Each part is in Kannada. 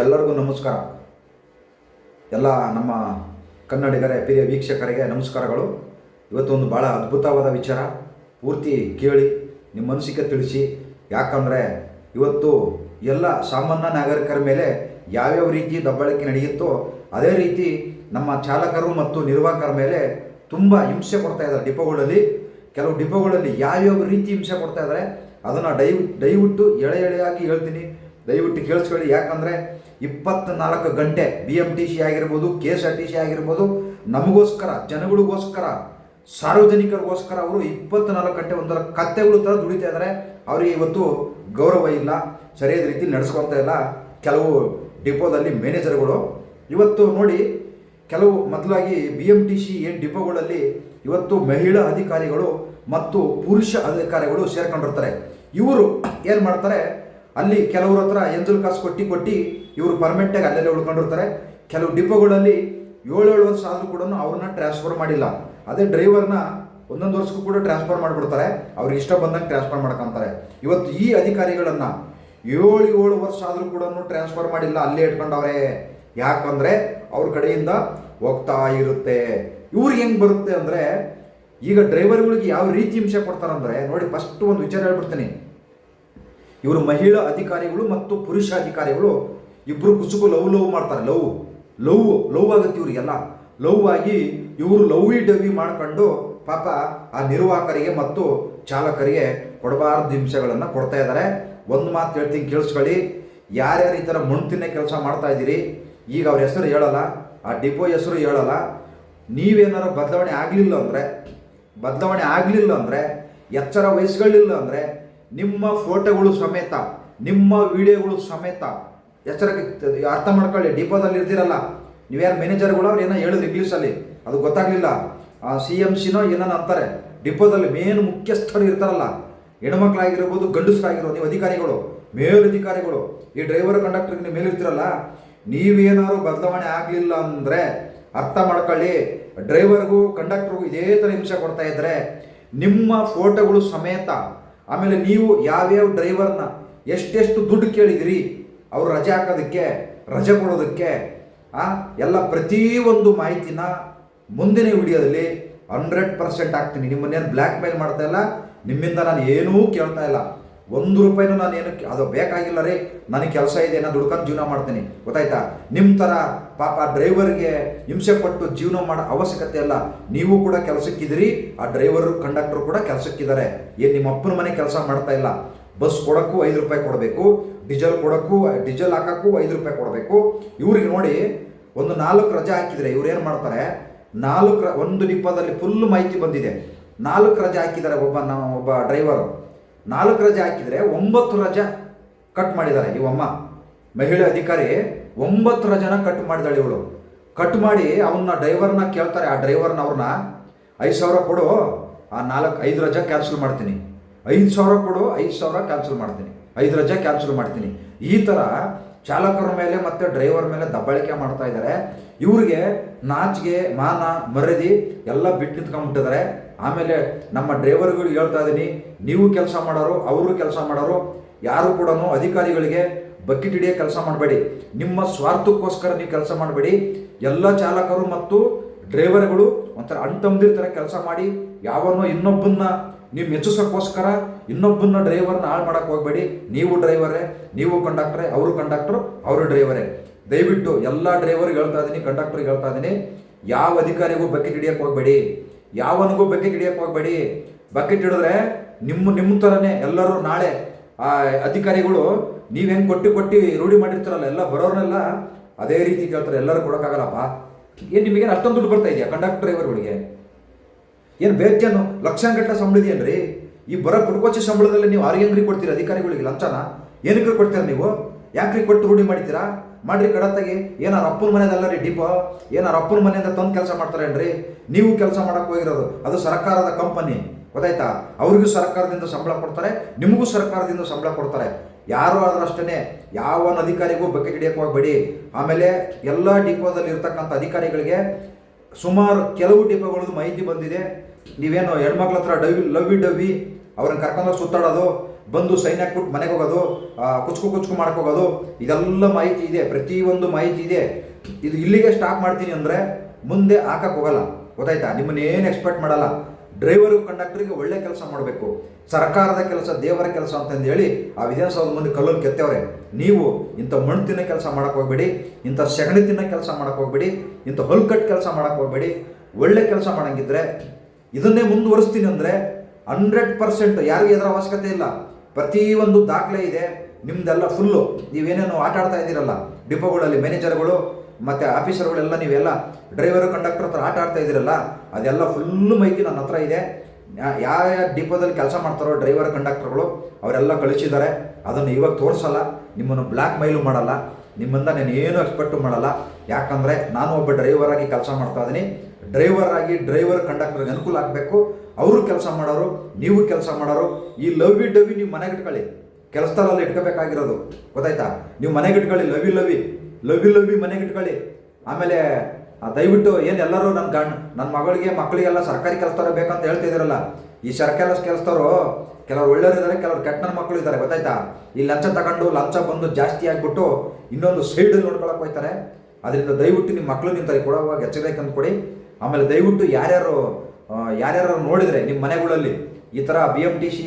ಎಲ್ಲರಿಗೂ ನಮಸ್ಕಾರ. ಎಲ್ಲ ನಮ್ಮ ಕನ್ನಡಿಗರೇ, ಪ್ರಿಯ ವೀಕ್ಷಕರಿಗೆ ನಮಸ್ಕಾರಗಳು. ಇವತ್ತು ಒಂದು ಭಾಳ ಅದ್ಭುತವಾದ ವಿಚಾರ. ಪೂರ್ತಿ ಕೇಳಿ, ನಿಮ್ಮ ಮನಸ್ಸಿಗೆ ತಿಳಿಸಿ. ಯಾಕಂದರೆ ಇವತ್ತು ಎಲ್ಲ ಸಾಮಾನ್ಯ ನಾಗರಿಕರ ಮೇಲೆ ಯಾವ್ಯಾವ ರೀತಿ ದಬ್ಬಾಳಿಕೆ ನಡೆಯುತ್ತೋ, ಅದೇ ರೀತಿ ನಮ್ಮ ಚಾಲಕರು ಮತ್ತು ನಿರ್ವಾಹಕರ ಮೇಲೆ ತುಂಬ ಹಿಂಸೆ ಕೊಡ್ತಾ ಇದ್ದಾರೆ ಡಿಪೋಗಳಲ್ಲಿ. ಕೆಲವು ಡಿಪೋಗಳಲ್ಲಿ ಯಾವ್ಯಾವ ರೀತಿ ಹಿಂಸೆ ಕೊಡ್ತಾ ಇದ್ದಾರೆ, ಅದನ್ನು ದಯ ದಯವಿಟ್ಟು ಎಳೆ ಎಳೆಯಾಗಿ ಹೇಳ್ತೀನಿ. ದಯವಿಟ್ಟು ಕೇಳಿಸ್ಕೊಳ್ಳಿ. ಯಾಕಂದರೆ ಇಪ್ಪತ್ನಾಲ್ಕು ಗಂಟೆ ಬಿ ಎಂ ಟಿ ಸಿ ಆಗಿರ್ಬೋದು K S R T C ಆಗಿರ್ಬೋದು, ನಮಗೋಸ್ಕರ, ಜನಗಳಿಗೋಸ್ಕರ, ಸಾರ್ವಜನಿಕರಿಗೋಸ್ಕರ ಅವರು ಇಪ್ಪತ್ನಾಲ್ಕು ಗಂಟೆ ಒಂಥರ ಕತ್ತೆಗಳು ಥರ ದುಡಿತಾ ಇದ್ದಾರೆ. ಅವರಿಗೆ ಇವತ್ತು ಗೌರವ ಇಲ್ಲ, ಸರಿಯಾದ ರೀತಿ ನಡೆಸ್ಕೊಳ್ತಾ ಇಲ್ಲ. ಕೆಲವು ಡಿಪೋದಲ್ಲಿ ಮ್ಯಾನೇಜರ್ಗಳು, ಇವತ್ತು ನೋಡಿ, ಕೆಲವು ಮೊದಲಾಗಿ ಬಿ ಎಂ ಟಿ ಸಿ ಏನು ಡಿಪೋಗಳಲ್ಲಿ ಇವತ್ತು ಮಹಿಳಾ ಅಧಿಕಾರಿಗಳು ಮತ್ತು ಪುರುಷ ಅಧಿಕಾರಿಗಳು ಸೇರ್ಕೊಂಡಿರ್ತಾರೆ. ಇವರು ಏನು ಮಾಡ್ತಾರೆ ಅಲ್ಲಿ ಕೆಲವ್ರ ಹತ್ರ ಎಂಜಲ್ ಕಾಸು ಕೊಟ್ಟು ಕೊಟ್ಟು ಇವರು ಪರ್ಮನೆಂಟಾಗಿ ಅಲ್ಲೆಲ್ಲ ಉಳ್ಕೊಂಡಿರ್ತಾರೆ. ಕೆಲವು ಡಿಪೋಗಳಲ್ಲಿ ಏಳು ವರ್ಷ ಆದರೂ ಕೂಡ ಅವ್ರನ್ನ ಟ್ರಾನ್ಸ್ಫರ್ ಮಾಡಿಲ್ಲ. ಅದೇ ಡ್ರೈವರ್ನ ಒಂದೊಂದು ವರ್ಷಕ್ಕೂ ಕೂಡ ಟ್ರಾನ್ಸ್ಫರ್ ಮಾಡಿಬಿಡ್ತಾರೆ. ಅವ್ರಿಗೆ ಇಷ್ಟ ಬಂದಂಗೆ ಟ್ರಾನ್ಸ್ಫರ್ ಮಾಡ್ಕೊಂತಾರೆ. ಇವತ್ತು ಈ ಅಧಿಕಾರಿಗಳನ್ನು ಏಳು ಏಳು ವರ್ಷ ಆದರೂ ಕೂಡ ಟ್ರಾನ್ಸ್ಫರ್ ಮಾಡಿಲ್ಲ, ಅಲ್ಲೇ ಇಟ್ಕೊಂಡವ್ರೆ. ಯಾಕಂದರೆ ಅವ್ರ ಕಡೆಯಿಂದ ಹೋಗ್ತಾ ಇರುತ್ತೆ. ಇವ್ರಿಗೆ ಹೆಂಗೆ ಬರುತ್ತೆ ಅಂದರೆ ಈಗ ಡ್ರೈವರ್ಗಳಿಗೆ ಯಾವ ರೀತಿ ಹಿಂಸೆ ಕೊಡ್ತಾರಂದ್ರೆ, ನೋಡಿ ಫಸ್ಟ್ ಒಂದು ವಿಚಾರ ಹೇಳ್ಬಿಡ್ತೀನಿ. ಇವರು ಮಹಿಳಾ ಅಧಿಕಾರಿಗಳು ಮತ್ತು ಪುರುಷ ಅಧಿಕಾರಿಗಳು ಇಬ್ಬರು ಕುಸುಕು ಲವ್ ಲವ್ ಮಾಡ್ತಾರೆ. ಲವ್ ಲವ್ ಲವ್ ಆಗುತ್ತೆ ಇವರಿಗೆಲ್ಲ ಲವ್ ಆಗಿ ಇವರು ಲವ್ವಿ ಡವಿ ಮಾಡ್ಕೊಂಡು ಪಾಪ ಆ ನಿರ್ವಾಹಕರಿಗೆ ಮತ್ತು ಚಾಲಕರಿಗೆ ಕೊಡಬಾರ್ದು ಹಿಂಸೆಗಳನ್ನು ಕೊಡ್ತಾ ಇದ್ದಾರೆ. ಒಂದು ಮಾತು ಹೇಳ್ತೀನಿ, ಕೇಳಿಸ್ಕೊಳ್ಳಿ. ಯಾರ್ಯಾರು ಈ ಥರ ಮಣ್ತಿನ ಕೆಲಸ ಮಾಡ್ತಾ ಇದ್ದೀರಿ? ಈಗ ಅವ್ರ ಹೆಸರು ಹೇಳಲ್ಲ, ಆ ಡಿಪೋ ಹೆಸರು ಹೇಳಲ್ಲ. ನೀವೇನಾರು ಬದಲಾವಣೆ ಆಗಲಿಲ್ಲ ಅಂದರೆ, ಬದಲಾವಣೆ ಆಗಲಿಲ್ಲ ಅಂದರೆ, ಎಚ್ಚರ ವಹಿಸ್ಕೊಳ್ಳಿಲ್ಲ ಅಂದರೆ ನಿಮ್ಮ ಫೋಟೋಗಳು ಸಮೇತ, ನಿಮ್ಮ ವಿಡಿಯೋಗಳು ಸಮೇತ ಎಚ್ಚರಕ್ಕೆ ಅರ್ಥ ಮಾಡ್ಕೊಳ್ಳಿ, ಡಿಪೋದಲ್ಲಿ ಇರ್ದಿರಲ್ಲ ನೀವ್ಯಾರು ಮ್ಯಾನೇಜರ್ಗಳು ಅವ್ರು ಏನೋ ಹೇಳಿದ್ರು ಇಂಗ್ಲೀಷಲ್ಲಿ ಅದು ಗೊತ್ತಾಗಲಿಲ್ಲ. ಆ ಸಿ ಎಂ ಸಿನೋ ಏನೋ ಅಂತಾರೆ, ಡಿಪೋದಲ್ಲಿ ಮೇನ್ ಮುಖ್ಯಸ್ಥರು ಇರ್ತಾರಲ್ಲ, ಹೆಣ್ಮಕ್ಳಾಗಿರ್ಬೋದು, ಗಂಡಸರಾಗಿರ್ಬೋದು, ನೀವು ಅಧಿಕಾರಿಗಳು, ಮೇಲಧಿಕಾರಿಗಳು, ಈ ಡ್ರೈವರ್ ಕಂಡಕ್ಟರ್ಗೆ ಮೇಲಿರ್ತೀರಲ್ಲ, ನೀವೇನಾದ್ರು ಬದಲಾವಣೆ ಆಗಲಿಲ್ಲ ಅಂದರೆ ಅರ್ಥ ಮಾಡ್ಕೊಳ್ಳಿ ಡ್ರೈವರ್ಗೂ ಕಂಡಕ್ಟ್ರಿಗೂ ಇದೇ ಥರ ಹಿಂಸೆ ಕೊಡ್ತಾ ಇದ್ದರೆ ನಿಮ್ಮ ಫೋಟೋಗಳು ಸಮೇತ ಆಮೇಲೆ ನೀವು ಯಾವ್ಯಾವ ಡ್ರೈವರ್ನ ಎಷ್ಟೆಷ್ಟು ದುಡ್ಡು ಕೇಳಿದಿರಿ, ಅವ್ರು ರಜೆ ಹಾಕೋದಕ್ಕೆ, ರಜೆ ಕೊಡೋದಕ್ಕೆ ಎಲ್ಲ ಪ್ರತಿಯೊಂದು ಮಾಹಿತಿನ ಮುಂದಿನ ವಿಡಿಯೋದಲ್ಲಿ ಹಂಡ್ರೆಡ್ ಪರ್ಸೆಂಟ್ ಹಾಕ್ತೀನಿ. ನಿಮ್ಮನ್ನೇನು ಬ್ಲ್ಯಾಕ್ ಮೇಲ್ ಮಾಡ್ತಾ ಇಲ್ಲ, ನಿಮ್ಮಿಂದ ನಾನು ಏನೂ ಕೇಳ್ತಾ ಇಲ್ಲ. ಒಂದು ರೂಪಾಯಿನೂ ನಾನು ಏನು ಅದು ಬೇಕಾಗಿಲ್ಲ ರೀ, ನನಗೆ ಕೆಲಸ ಇದೆ, ನಾನು ದುಡ್ಕೊಂಡು ಜೀವನ ಮಾಡ್ತೀನಿ. ಗೊತ್ತಾಯ್ತಾ? ನಿಮ್ಮ ಥರ ಪಾಪ ಡ್ರೈವರ್ಗೆ ಹಿಂಸೆ ಪಟ್ಟು ಜೀವನ ಮಾಡೋ ಅವಶ್ಯಕತೆ ಇಲ್ಲ ನೀವು ಕೂಡ ಕೆಲಸಕ್ಕಿದ್ದೀರಿ, ಆ ಡ್ರೈವರ್, ಕಂಡಕ್ಟರ್ ಕೂಡ ಕೆಲಸಕ್ಕಿದ್ದಾರೆ. ಏನು ನಿಮ್ಮ ಅಪ್ಪನ ಮನೆ ಕೆಲಸ ಮಾಡ್ತಾ ಇಲ್ಲ? ಬಸ್ ಕೊಡೋಕ್ಕೂ ಐದು ರೂಪಾಯಿ ಕೊಡಬೇಕು, ಡೀಸೆಲ್ ಕೊಡೋಕ್ಕೂ, ಡೀಸೆಲ್ ಹಾಕೋಕ್ಕೂ ಐದು ರೂಪಾಯಿ ಕೊಡಬೇಕು. ಇವ್ರಿಗೆ ನೋಡಿ, ಒಂದು ನಾಲ್ಕು ರಜೆ ಹಾಕಿದರೆ ಇವ್ರು ಏನು ಮಾಡ್ತಾರೆ? ನಾಲ್ಕು ಒಂದು ಡಿಪ್ಪದಲ್ಲಿ ಫುಲ್ ಮಾಹಿತಿ ಬಂದಿದೆ. ನಾಲ್ಕು ರಜೆ ಹಾಕಿದ್ದಾರೆ ಒಬ್ಬ ನಮ್ಮ ಒಬ್ಬ ಡ್ರೈವರು. ನಾಲ್ಕು ರಜೆ ಹಾಕಿದರೆ ಒಂಬತ್ತು ರಜೆ ಕಟ್ ಮಾಡಿದ್ದಾರೆ ಇವಮ್ಮ ಮಹಿಳೆ ಅಧಿಕಾರಿ, ಒಂಬತ್ತು ರಜೆನ ಕಟ್ ಮಾಡಿದಾಳೆ ಇವಳು. ಕಟ್ ಮಾಡಿ ಅವನ್ನ ಡ್ರೈವರ್ನ ಕೇಳ್ತಾರೆ, ಆ ಡ್ರೈವರ್ನ ಅವ್ರನ್ನ, ಐದು ಸಾವಿರ ಕೊಡು, ಆ ನಾಲ್ಕು, ಐದು ರಜೆ ಕ್ಯಾನ್ಸಲ್ ಮಾಡ್ತೀನಿ. ಐದು ಸಾವಿರ ಕೊಡು, ಐದು ಸಾವಿರ ಕ್ಯಾನ್ಸಲ್ ಮಾಡ್ತೀನಿ. ಐದು ರಜೆ ಕ್ಯಾನ್ಸಲ್ ಮಾಡ್ತೀನಿ. ಈ ಥರ ಚಾಲಕರ ಮೇಲೆ ಮತ್ತು ಡ್ರೈವರ್ ಮೇಲೆ ದಬ್ಬಾಳಿಕೆ ಮಾಡ್ತಾ ಇದ್ದಾರೆ. ಇವ್ರಿಗೆ ನಾಚಿಗೆ, ಮಾನ, ಮರದಿ ಎಲ್ಲ ಬಿಟ್ಟು ನಿಂತ್ಕೊಂಡ್ಬಿಟ್ಟಿದ್ದಾರೆ. ಆಮೇಲೆ ನಮ್ಮ ಡ್ರೈವರ್ಗಳು ಹೇಳ್ತಾ ಇದ್ದೀನಿ, ನೀವು ಕೆಲಸ ಮಾಡೋರು, ಅವರು ಕೆಲಸ ಮಾಡೋರು, ಯಾರು ಕೂಡ ಅಧಿಕಾರಿಗಳಿಗೆ ಬಕೆಟ್ ಹಿಡಿಯೋ ಕೆಲಸ ಮಾಡಬೇಡಿ. ನಿಮ್ಮ ಸ್ವಾರ್ಥಕ್ಕೋಸ್ಕರ ನೀವು ಕೆಲಸ ಮಾಡಬೇಡಿ. ಎಲ್ಲ ಚಾಲಕರು ಮತ್ತು ಡ್ರೈವರ್ಗಳು ಒಂಥರ ಥರ ಕೆಲಸ ಮಾಡಿ ಯಾವನ್ನೋ ಇನ್ನೊಬ್ಬನ್ನ ನೀವು ಮೆಚ್ಚಿಸೋಕ್ಕೋಸ್ಕರ ಇನ್ನೊಬ್ಬನ ಡ್ರೈವರ್ನ ಹಾಳು ಮಾಡೋಕ್ಕೆ ಹೋಗಬೇಡಿ. ನೀವು ಡ್ರೈವರೇ ನೀವು ಕಂಡಕ್ಟ್ರೇ ಅವರು ಕಂಡಕ್ಟ್ರು ಅವರು ಡ್ರೈವರೇ ದಯವಿಟ್ಟು ಎಲ್ಲ ಡ್ರೈವರ್ಗೆ ಹೇಳ್ತಾ ಇದ್ದೀನಿ ಕಂಡಕ್ಟ್ರಿಗೆ ಹೇಳ್ತಾ ಇದ್ದೀನಿ ಯಾವ ಅಧಿಕಾರಿಗೂ ಬಕೆಟ್ ಹಿಡಿಯೋಕ್ಕೆ ಹೋಗಬೇಡಿ. ಯಾವನಿಗೂ ಬಕೆಟ್ ಹಿಡಿಯೋಕ್ಕೆ ಹೋಗಬೇಡಿ. ಬಕೆಟ್ ಹಿಡಿದ್ರೆ ನಿಮ್ಮ ನಿಮ್ಮ ಥರನೇ ಎಲ್ಲರೂ ನಾಳೆ, ಆ, ಅಧಿಕಾರಿಗಳು ನೀವು ಹೆಂಗೆ ಕೊಟ್ಟು ಕೊಟ್ಟು ರೂಢಿ ಮಾಡಿರ್ತಾರಲ್ಲ, ಎಲ್ಲ ಬರೋರ್ನೆಲ್ಲ ಅದೇ ರೀತಿ ಕೇಳ್ತಾರೆ. ಎಲ್ಲರೂ ಕೊಡೋಕ್ಕಾಗಲ್ಲಪ್ಪ. ಏನು ನಿಮಗೇನು ಅಷ್ಟೊಂದು ದುಡ್ಡು ಬರ್ತಾ ಇದೆಯಾ ಕಂಡಕ್ಟರ್ ಡ್ರೈವರ್ಗಳಿಗೆ ಏನು ಬೇಜಾನು ಲಕ್ಷಾಂಗಟ್ಟಲೆ ಸಂಬಳ ಇದೆಯೇನ್ರಿ? ಈ ಬರೋ ಪುಟ್ಕೋಚಿ ಸಂಬಳದಲ್ಲಿ ನೀವು ಆರು ಹೆಂಗ್ರಿ ಕೊಡ್ತೀರಾ ಅಧಿಕಾರಿಗಳಿಗೆ ಲಂಚನ? ಏನಕ್ಕೆ ಕೊಡ್ತೀರಾ ನೀವು? ಯಾಕ್ರಿ ಕೊಟ್ಟು ರೂಢಿ ಮಾಡ್ತೀರಾ ಮಾಡ್ರಿ ಕಡತ್ತಾಗಿ. ಏನಾರ ಅಪ್ಪನ ಮನೆಯಲ್ಲ ರೀ ಡಿಪೋ? ಏನಾರ ಅಪ್ಪನ ಮನೆಯಿಂದ ತಂದು ಕೆಲಸ ಮಾಡ್ತಾರೇನ್ರಿ? ನೀವು ಕೆಲಸ ಮಾಡಕ್ಕೆ ಹೋಗಿರೋದು, ಅದು ಸರ್ಕಾರದ ಕಂಪನಿ. ಗೊತ್ತಾಯ್ತಾ? ಅವ್ರಿಗೂ ಸರ್ಕಾರದಿಂದ ಸಂಬಳ ಕೊಡ್ತಾರೆ, ನಿಮಗೂ ಸರ್ಕಾರದಿಂದ ಸಂಬಳ ಕೊಡ್ತಾರೆ. ಯಾರು ಆದ್ರೂ ಅಷ್ಟೇ ಯಾವ ಅಧಿಕಾರಿಗೂ ಬಕೆಟ್ ಹಿಡಿಯಕ್ಕೆ ಹೋಗ್ಬೇಡಿ. ಆಮೇಲೆ ಎಲ್ಲ ಡಿಪೋದಲ್ಲಿ ಇರ್ತಕ್ಕಂಥ ಅಧಿಕಾರಿಗಳಿಗೆ ಸುಮಾರು ಕೆಲವು ಡಿಪೋಗಳದ್ದು ಮಾಹಿತಿ ಬಂದಿದೆ. ನೀವೇನು ಹೆಣ್ಮಕ್ಳ ಹತ್ರ ಡವಿ ಲವ್ವಿ ಡವ್ವಿ ಅವ್ರನ್ನ ಕರ್ಕೊಂಡು ಸುತ್ತಾಡೋದು, ಬಂದು ಸೈನ್ ಹಾಕ್ಬಿಟ್ಟು ಮನೆಗೆ ಹೋಗೋದು ಕುಚ್ಕು ಕುಚ್ಕು ಮಾಡ್ಕೋಗೋದು ಇದೆಲ್ಲ ಮಾಹಿತಿ ಇದೆ, ಪ್ರತಿಯೊಂದು ಮಾಹಿತಿ ಇದೆ. ಇದು ಇಲ್ಲಿಗೆ ಸ್ಟಾಪ್ ಮಾಡ್ತೀನಿ ಅಂದರೆ ಮುಂದೆ ಹಾಕಕ್ಕೆ ಹೋಗಲ್ಲ. ಗೊತ್ತಾಯ್ತಾ? ನಿಮ್ಮನ್ನೇನು ಎಕ್ಸ್ಪೆಕ್ಟ್ ಮಾಡಲ್ಲ. ಡ್ರೈವರು ಕಂಡಕ್ಟ್ರಿಗೆ ಒಳ್ಳೆ ಕೆಲಸ ಮಾಡಬೇಕು. ಸರ್ಕಾರದ ಕೆಲಸ, ದೇವರ ಕೆಲಸ ಅಂತಂದು ಹೇಳಿ ಆ ವಿಧಾನಸೌಧ ಮುಂದೆ ಕಲ್ಲಲ್ಲಿ ಕೆತ್ತವ್ರೆ. ನೀವು ಇಂಥ ಮಣ್ಣು ತಿನ್ನೋ ಕೆಲಸ ಮಾಡಕ್ಕೆ ಹೋಗ್ಬೇಡಿ, ಇಂಥ ಸೆಗಣಿ ತಿನ್ನೋ ಕೆಲಸ ಮಾಡಕ್ಕೆ ಹೋಗ್ಬೇಡಿ, ಇಂಥ ಹೊಲ್ಕಟ್ಟು ಕೆಲಸ ಮಾಡಕ್ಕೆ ಹೋಗ್ಬೇಡಿ. ಒಳ್ಳೆ ಕೆಲಸ ಮಾಡಂಗಿದ್ರೆ ಇದನ್ನೇ ಮುಂದುವರಿಸ್ತೀನಿ ಅಂದರೆ ಹಂಡ್ರೆಡ್ ಪರ್ಸೆಂಟ್ ಯಾರಿಗೂ ಇದರ ಅವಶ್ಯಕತೆ ಇಲ್ಲ. ಪ್ರತಿಯೊಂದು ದಾಖಲೆ ಇದೆ, ನಿಮ್ದೆಲ್ಲ ಫುಲ್ಲು ನೀವೇನೇನು ಆಟ ಆಡ್ತಾ ಇದ್ದೀರಲ್ಲ, ಡಿಪೋಗಳಲ್ಲಿ ಮ್ಯಾನೇಜರ್ಗಳು ಮತ್ತು ಆಫೀಸರ್ಗಳೆಲ್ಲ ನೀವೆಲ್ಲ ಡ್ರೈವರ್ ಕಂಡಕ್ಟರ್ ಹತ್ರ ಆಟ ಆಡ್ತಾ ಇದ್ದೀರಲ್ಲ, ಅದೆಲ್ಲ ಫುಲ್ಲು ಮೈಕಿ ನನ್ನ ಹತ್ರ ಇದೆ. ಯಾವ ಯಾವ ಡಿಪೋದಲ್ಲಿ ಕೆಲಸ ಮಾಡ್ತಾರೋ ಡ್ರೈವರ್ ಕಂಡಕ್ಟರ್ಗಳು ಅವರೆಲ್ಲ ಕಳಿಸಿದ್ದಾರೆ. ಅದನ್ನು ಇವಾಗ ತೋರಿಸಲ್ಲ, ನಿಮ್ಮನ್ನು ಬ್ಲ್ಯಾಕ್ ಮೈಲು ಮಾಡಲ್ಲ. ನಿಮ್ಮಿಂದ ನಾನು ಏನು ಎಕ್ಸ್ಪೆಕ್ಟು ಮಾಡಲ್ಲ. ಯಾಕಂದರೆ ನಾನು ಒಬ್ಬ ಡ್ರೈವರ್ ಆಗಿ ಕೆಲಸ ಮಾಡ್ತಾ ಇದ್ದೀನಿ. ಡ್ರೈವರ್ ಆಗಿ ಡ್ರೈವರ್ ಕಂಡಕ್ಟರ್ಗೆ ಅನುಕೂಲ ಆಗಬೇಕು. ಅವರು ಕೆಲಸ ಮಾಡೋರು, ನೀವು ಕೆಲಸ ಮಾಡೋರು, ಈ ಲವಿ ಡವಿ ನೀವು ಮನೆಗೆ ಇಟ್ಕೊಳ್ಳಿ. ಕೆಲಸದಲ್ಲಿ ಇಟ್ಕೋಬೇಕಾಗಿರೋದು. ಗೊತ್ತಾಯ್ತಾ? ನೀವು ಮನೆಗೆ ಇಟ್ಕೊಳ್ಳಿ, ಲವಿ ಲವಿ. ಲವಿ ಲವಿ ಮನೆಗೆ ಇಟ್ಕೊಳ್ಳಿ. ಆಮೇಲೆ ದಯವಿಟ್ಟು ಏನು ಎಲ್ಲರೂ ನನ್ನ ಗಂಡ ನನ್ನ ಮಗಳಿಗೆ ಮಕ್ಕಳಿಗೆಲ್ಲ ಸರ್ಕಾರಿ ಕೆಲಸದವ್ರೆ ಬೇಕಂತ ಹೇಳ್ತಿದ್ದೀರಲ್ಲ ಈ ಸರ್ಕಾರ ಕೆಲಸದವರು ಕೆಲವರು ಒಳ್ಳೆಯವರು ಇದ್ದಾರೆ ಕೆಲವರು ಕೆಟ್ಟನ ಮಕ್ಕಳು ಇದ್ದಾರೆ ಗೊತ್ತಾಯ್ತಾ? ಈ ಲಂಚ ತಗೊಂಡು, ಲಂಚ ಬಂದು ಜಾಸ್ತಿ ಆಗಿಬಿಟ್ಟು ಇನ್ನೊಂದು ಸೈಡಲ್ಲಿ ನೋಡ್ಕೊಳಕ್ಕೆ ಹೋಗ್ತಾರೆ. ಅದರಿಂದ ದಯವಿಟ್ಟು ನಿಮ್ಮ ಮಕ್ಕಳು ನಿಂತಾರೆ ಕೊಡೋವಾಗ ಎಚ್ಚರಿಕೆ ಅಂದ್ಕೊಡಿ ಆಮೇಲೆ ದಯವಿಟ್ಟು ಯಾರ್ಯಾರು ಯಾರ್ಯಾರು ನೋಡಿದರೆ ನಿಮ್ಮ ಮನೆಗಳಲ್ಲಿ ಈ ಥರ ಬಿ ಎಂ ಟಿ ಸಿ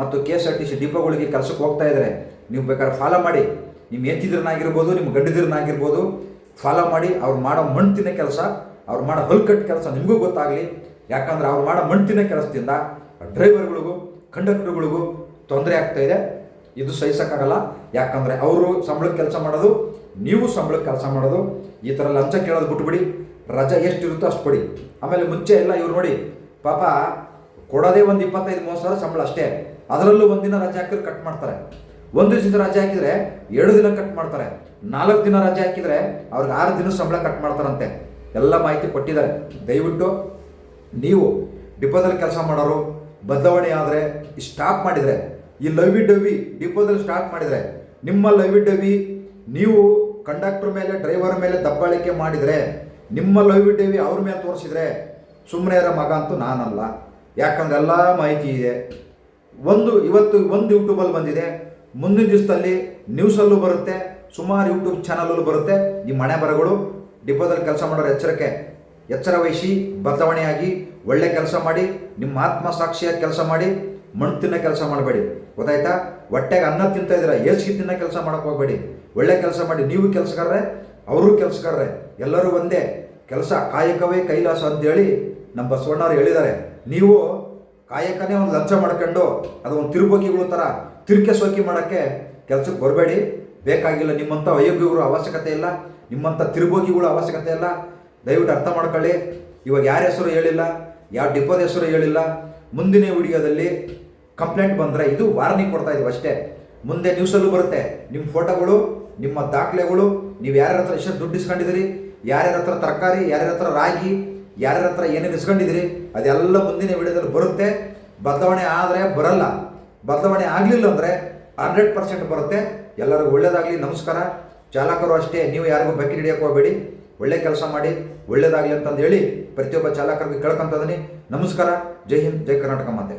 ಮತ್ತು K S R T C ಡಿಪೋಗಳಿಗೆ ಕೆಲಸಕ್ಕೆ ಹೋಗ್ತಾ ಇದ್ದಾರೆ ನೀವು ಬೇಕಾದ್ರೆ ಫಾಲೋ ಮಾಡಿ. ನಿಮ್ಮ ಎತ್ತಿದ್ರನ್ನಾಗಿರ್ಬೋದು ನಿಮ್ಮ ಗಂಡದಿರನ್ನಾಗಿರ್ಬೋದು ಫಾಲೋ ಮಾಡಿ. ಅವ್ರು ಮಾಡೋ ಮಣ್ಣು ತಿನ್ನೋ ಕೆಲಸ, ಅವ್ರು ಮಾಡೋ ಹೊಲ್ಕಟ್ಟು ಕೆಲಸ ನಿಮಗೂ ಗೊತ್ತಾಗಲಿ. ಯಾಕಂದ್ರೆ ಅವ್ರು ಮಾಡೋ ಮಣ್ಣು ತಿನ್ನೋ ಕೆಲಸದಿಂದ ಡ್ರೈವರ್ಗಳಿಗೂ ಕಂಡಕ್ಟರ್ಗಳಿಗೂ ತೊಂದರೆ ಆಗ್ತಾ ಇದೆ. ಇದು ಸಹಿಸೋಕ್ಕಾಗಲ್ಲ. ಯಾಕಂದರೆ ಅವರು ಸಂಬಳಕ್ಕೆ ಕೆಲಸ ಮಾಡೋದು ನೀವು ಸಂಬಳಕ್ಕೆ ಕೆಲಸ ಮಾಡೋದು, ಈ ಥರ ಲಂಚ ಕೇಳೋದು ಬಿಟ್ಬಿಡಿ, ರಜೆ ಎಷ್ಟಿರುತ್ತೋ ಅಷ್ಟು ಕೊಡಿ. ಆಮೇಲೆ ಮುಂಚೆ ಎಲ್ಲ ಇವ್ರು ನೋಡಿ, ಪಾಪ ಕೊಡೋದೇ ಒಂದು ಇಪ್ಪತ್ತೈದು, ಮೂವತ್ತು ಸಾವಿರ ಸಂಬಳ ಅಷ್ಟೇ. ಅದರಲ್ಲೂ ಒಂದಿನ ರಜೆ ಹಾಕಿದ್ರೆ ಕಟ್ ಮಾಡ್ತಾರೆ. ಒಂದು ದಿವಸದ ರಜೆ ಹಾಕಿದರೆ ಎರಡು ದಿನ ಕಟ್ ಮಾಡ್ತಾರೆ. ನಾಲ್ಕು ದಿನ ರಜೆ ಹಾಕಿದರೆ ಅವ್ರಿಗೆ ಆರು ದಿನ ಸಂಬಳ ಕಟ್ ಮಾಡ್ತಾರಂತೆ. ಎಲ್ಲ ಮಾಹಿತಿ ಕೊಟ್ಟಿದ್ದಾರೆ. ದಯವಿಟ್ಟು ನೀವು ಡಿಪೋದಲ್ಲಿ ಕೆಲಸ ಮಾಡೋರು, ಬದಲಾವಣೆ ಆದರೆ ಸ್ಟಾಪ್ ಮಾಡಿದರೆ, ಈ ಲವಿ ಡವಿ ಡಿಪೋದಲ್ಲಿ ಸ್ಟಾರ್ಟ್ ಮಾಡಿದರೆ, ನಿಮ್ಮ ಲವಿ ಡವಿ ನೀವು ಕಂಡಕ್ಟರ್ ಮೇಲೆ ಡ್ರೈವರ್ ಮೇಲೆ ದಬ್ಬಾಳಿಕೆ ಮಾಡಿದರೆ, ನಿಮ್ಮ ಲವ್ ಟಿವಿ ಅವ್ರ ಮೇಲೆ ತೋರಿಸಿದ್ರೆ ಸುಮ್ಮನೆ ಇರೋ ಮಗ ಅಂತೂ ನಾನಲ್ಲ. ಯಾಕಂದ್ರೆ ಎಲ್ಲ ಮಾಹಿತಿ ಇದೆ. ಒಂದು, ಇವತ್ತು ಒಂದು ಯೂಟ್ಯೂಬಲ್ಲಿ ಬಂದಿದೆ. ಮುಂದಿನ ದಿವಸದಲ್ಲಿ ನ್ಯೂಸಲ್ಲೂ ಬರುತ್ತೆ. ಸುಮಾರು ಯೂಟ್ಯೂಬ್ ಚಾನಲಲ್ಲೂ ಬರುತ್ತೆ. ಈ ಮನೆ ಬರಗಳು ಡಿಪೋದಲ್ಲಿ ಕೆಲಸ ಮಾಡೋರು ಎಚ್ಚರಿಕೆ ಎಚ್ಚರ ವಹಿಸಿ ಬದಲಾವಣೆಯಾಗಿ, ಒಳ್ಳೆ ಕೆಲಸ ಮಾಡಿ, ನಿಮ್ಮ ಆತ್ಮಸಾಕ್ಷಿಯಾಗಿ ಕೆಲಸ ಮಾಡಿ, ಮಣ್ಣು ತಿನ್ನೋ ಕೆಲಸ ಮಾಡಬೇಡಿ. ಗೊತ್ತಾಯ್ತಾ? ಹೊಟ್ಟೆಗೆ ಅನ್ನ ತಿಂತಾ ಇದ್ದೀರಾ? ಏಸಿಗೆ ತಿನ್ನೋ ಕೆಲಸ ಮಾಡೋಕೆ ಹೋಗಬೇಡಿ. ಒಳ್ಳೆ ಕೆಲಸ ಮಾಡಿ, ನೀವು ಕೆಲಸಗಾರ್ರೆ, ಅವರು ಕೆಲಸಗಾರ್ರೆ, ಎಲ್ಲರೂ ಒಂದೇ. ಕೆಲಸ ಕಾಯಕವೇ ಕೈಲಾಸ ಅಂತೇಳಿ ನಮ್ಮ ಬಸವಣ್ಣವ್ರು ಹೇಳಿದ್ದಾರೆ. ನೀವು ಕಾಯಕನೇ ಒಂದು ಲಂಚ ಮಾಡ್ಕೊಂಡು, ಅದು ಒಂದು ಥರ ತಿರುಕೆ ಸೋಕಿ ಮಾಡೋಕ್ಕೆ ಕೆಲಸಕ್ಕೆ ಬರಬೇಡಿ. ಬೇಕಾಗಿಲ್ಲ ನಿಮ್ಮಂಥ ಅಯೋಗ್ಯರು ಅವಶ್ಯಕತೆ ಇಲ್ಲ, ನಿಮ್ಮಂಥ ತಿರುಬೋಗಿಗಳು ಅವಶ್ಯಕತೆ ಇಲ್ಲ. ದಯವಿಟ್ಟು ಅರ್ಥ ಮಾಡ್ಕೊಳ್ಳಿ. ಇವಾಗ ಯಾರ ಹೆಸರು ಹೇಳಿಲ್ಲ ಯಾವ ಡಿಪೋದ ಹೆಸರು ಹೇಳಿಲ್ಲ, ಮುಂದಿನ ವಿಡಿಯೋದಲ್ಲಿ ಕಂಪ್ಲೇಂಟ್ ಬಂದರೆ ಇದು ವಾರ್ನಿಂಗ್ ಕೊಡ್ತಾ ಇದೀವಿ ಅಷ್ಟೇ. ಮುಂದೆ ನ್ಯೂಸಲ್ಲೂ ಬರುತ್ತೆ. ನಿಮ್ಮ ಫೋಟೋಗಳು ನಿಮ್ಮ ದಾಖಲೆಗಳು, ನೀವು ಯಾರ್ಯಾರ ಹತ್ರ ಎಷ್ಟು ದುಡ್ಡು ಇಸ್ಕೊಂಡಿದ್ದೀರಿ, ಯಾರ್ಯಾರ ಹತ್ರ ತರಕಾರಿ, ಯಾರ್ಯಾರ ಹತ್ರ ರಾಗಿ, ಯಾರ್ಯಾರ ಹತ್ರ ಏನೇನು ಇಸ್ಕೊಂಡಿದ್ದೀರಿ, ಅದೆಲ್ಲ ಮುಂದಿನ ವಿಡಿಯೋದಲ್ಲಿ ಬರುತ್ತೆ. ಬದಲಾವಣೆ ಆದರೆ ಬರಲ್ಲ. ಬದಲಾವಣೆ ಆಗಲಿಲ್ಲ ಅಂದರೆ ಹಂಡ್ರೆಡ್ ಪರ್ಸೆಂಟ್ ಬರುತ್ತೆ. ಎಲ್ಲರಿಗೂ ಒಳ್ಳೇದಾಗಲಿ. ನಮಸ್ಕಾರ. ಚಾಲಕರು ಅಷ್ಟೇ, ನೀವು ಯಾರಿಗೂ ಬಕೆಟ್ ಹಿಡಿಯೋಕೆ ಹೋಗಬೇಡಿ. ಒಳ್ಳೆ ಕೆಲಸ ಮಾಡಿ, ಒಳ್ಳೇದಾಗಲಿ ಅಂತಂದು ಹೇಳಿ ಪ್ರತಿಯೊಬ್ಬ ಚಾಲಕರಿಗೆ ಕೇಳ್ಕೊಂತದೀನಿ ನಮಸ್ಕಾರ. ಜೈ ಹಿಂದ್, ಜೈ ಕರ್ನಾಟಕ ಮಾತೆ.